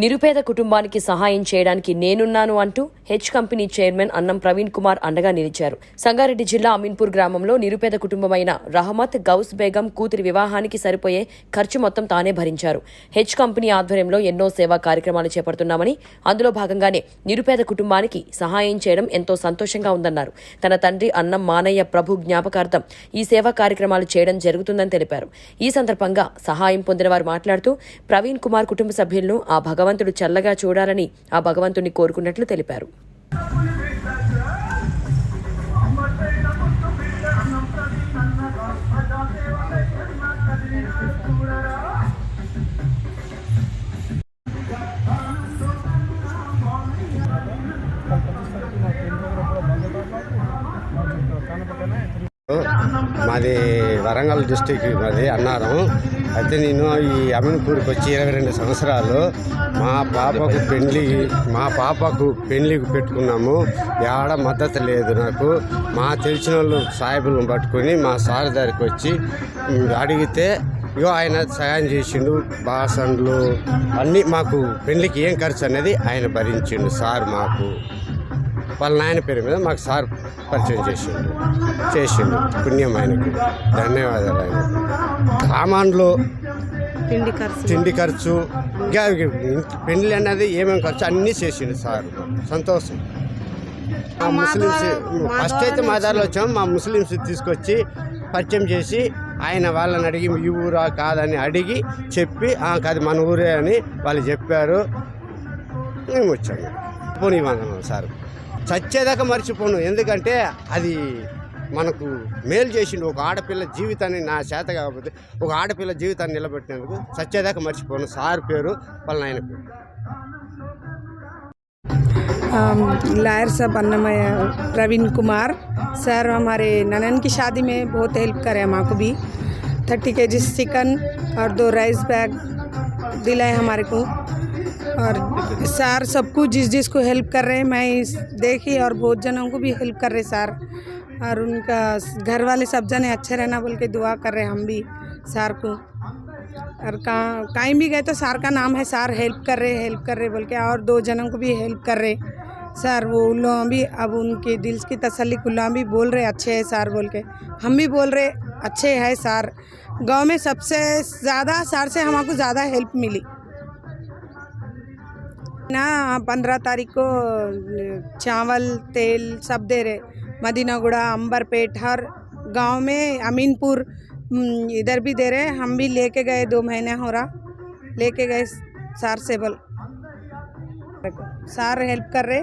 నిరుపేద కుటుంబానికి సహాయం చేయడానికి నేనున్నాను అంటూ హెచ్ కంపెనీ చైర్మన్ అన్నం ప్రవీణ్ కుమార్ అండగా నిలిచారు. సంగారెడ్డి జిల్లా అమీన్పూర్ గ్రామంలో నిరుపేద కుటుంబమైన రహమత్ గౌస్ బేగం కూతురి వివాహానికి సరిపోయే ఖర్చు మొత్తం తానే భరించారు. హెచ్ కంపెనీ ఆధ్వర్యంలో ఎన్నో సేవా కార్యక్రమాలు చేపడుతున్నామని అందులో భాగంగానే నిరుపేద కుటుంబానికి సహాయం చేయడం ఎంతో సంతోషంగా ఉందన్నారు. తన తండ్రి అన్నం మానయ్య ప్రభు జ్ఞాపకార్థం ఈ సేవా కార్యక్రమాలు చేయడం జరుగుతుందని తెలిపారు. ఈ సందర్భంగా సహాయం పొందిన వారు మాట్లాడుతూ ప్రవీణ్ కుమార్ కుటుంబ సభ్యులను ఆ భగవంతుడు చల్లగా చూడాలని ఆ భగవంతుని కోరుకున్నట్లు తెలిపారు. మాది వరంగల్ డిస్టిక్ మాది అన్నారం. అయితే నేను ఈ అమీన్పూర్కి వచ్చి ఇరవై రెండు సంవత్సరాలు మా పాపకు పెళ్ళి మా పాపకు పెళ్ళికి పెట్టుకున్నాము. ఆడ మద్దతు లేదు నాకు. మా తెలిసిన వాళ్ళు సాయిబులను పట్టుకొని మా సార్ దగ్గరికి వచ్చి అడిగితే ఇగో ఆయన సాయం చేసిండు బాసన్లు అన్నీ మాకు పెళ్ళికి ఏం ఖర్చు అనేది ఆయన భరించిండు సార్ మాకు. వాళ్ళ నాయన పేరు మీద మాకు సార్ పరిచయం చేసిండు. చేసిండు. పుణ్యం ఆయనకు. ధన్యవాదాలు ఆయన సామాన్లు తిండి ఖర్చు. తిండి ఖర్చు పెళ్ళి అనేది ఏమేమి ఖర్చు అన్నీ చేసిండు సార్. సంతోషం. మా ముస్లిమ్స్ ఫస్ట్ అయితే మా దారిలో వచ్చాము మా ముస్లిమ్స్ తీసుకొచ్చి పరిచయం చేసి ఆయన వాళ్ళని అడిగి ఈ ఊరా కాదని అడిగి చెప్పి "ఆ, కాదు మన ఊరే అని వాళ్ళు చెప్పారు. మేము వచ్చాము పోనీ వందనం సార్. చచ్చేదాకా మర్చిపోను ఎందుకంటే అది మనకు మేలు చేసిండు ఒక ఆడపిల్ల జీవితాన్ని నా చేత కాకపోతే ఒక ఆడపిల్ల జీవితాన్ని నిలబెట్టినందుకు చచ్చేదాకా మర్చిపోను సార్ పేరు వాళ్ళ నాయన పేరు लायर साहब अन्नमय प्रवीण कुमार सर हमारे ननन की शादी में बहुत हेल्प करे हमको भी थर्टी के जी चिकन और दो राइस बैग दिलाए हमारे को और सर सबको जिस जिस को हेल्प कर रहे हैं, मैं इस देखी और बहुत जनों को भी हेल्प कर रहे सर। और उनका घर वाले सब जने अच्छे रहना बोल के दुआ कर रहे हम भी सर को। और कहाँ कहीं भी गए तो सर का नाम है सर हेल्प कर रहे हेल्प कर रहे बोल के, और दो जनों को भी हेल्प कर रहे। सर वो उन लोग भी, अब उनके दिल की तसल्ली कुल्ला भी बोल रहे अच्छे है सर बोल के। हम भी बोल रहे अच्छे है सर। गाँव में सबसे ज़्यादा सर से हमको ज़्यादा हेल्प मिली। ना पंद्रह तारीख को चावल तेल सब दे रहे। मदीनागुड़ा अंबरपेट हर गाँव में अमीनपुर हम्म, इधर भी दे रहे। हम भी लेके गए दो महीने हो रहा। लेके गए सार से बल। सार हेल्प कर रहे।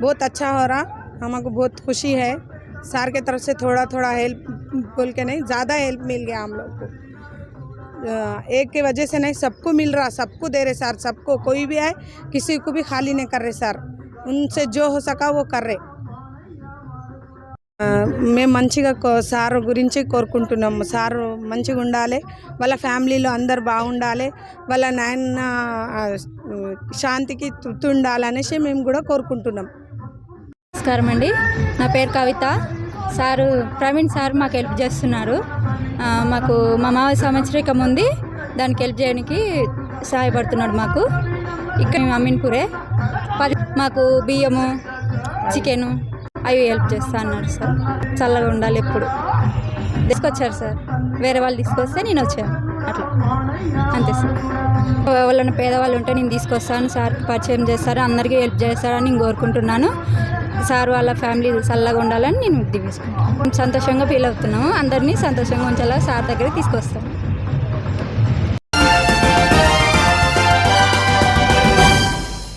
बहुत अच्छा हो रहा। हमको बहुत खुशी है। सार के तरफ़ से थोड़ा थोड़ा हेल्प बोल के नहीं ज़्यादा हेल्प मिल गया हम लोग को। एक के वजह से नहीं सबको मिल रहा सबको दे रहे सर सबको कोई भी आए किसी को भी खाली नहीं कर रहे सर उनसे जो हो सका वो कर रहे ఆ, మేము మంచిగా కో- సార్ గురించి కోరుకుంటున్నాము సార్ మంచిగా ఉండాలి వాళ్ళ ఫ్యామిలీలో అందరు బాగుండాలి వాళ్ళ నాయన ఆ, శాంతికి తృప్తి ఉండాలనేసి మేము కూడా కోరుకుంటున్నాం నమస్కారం అండి నా పేరు కవిత సారు ప్రవీణ్ సార్ మాకు హెల్ప్ చేస్తున్నారు. మాకు మా మావ సంవత్సరికం ఉంది. దానికి హెల్ప్ చేయడానికి సహాయపడుతున్నాడు మాకు. ఇక్కడ మేము అమీన్పూరే. పది మాకు బియ్యము చికెను అవి హెల్ప్ చేస్తా అన్నారు సార్. చల్లగా ఉండాలి ఎప్పుడు. తీసుకొచ్చారు సార్. వేరే వాళ్ళు తీసుకొస్తే నేను వచ్చాను. అట్లా. అంతే సార్. ఎవరైనా పేదవాళ్ళు ఉంటే నేను తీసుకొస్తాను. సార్కి పరిచయం చేస్తారు. అందరికీ హెల్ప్ చేస్తారని నేను కోరుకుంటున్నాను. సార్ వాళ్ళ ఫ్యామిలీ చల్లగా ఉండాలని నేను దీవిస్తున్నాను సంతోషంగా ఫీల్ అవుతున్నాము అందరినీ సంతోషంగా ఉంచాలా సార్ దగ్గర తీసుకొస్తాను.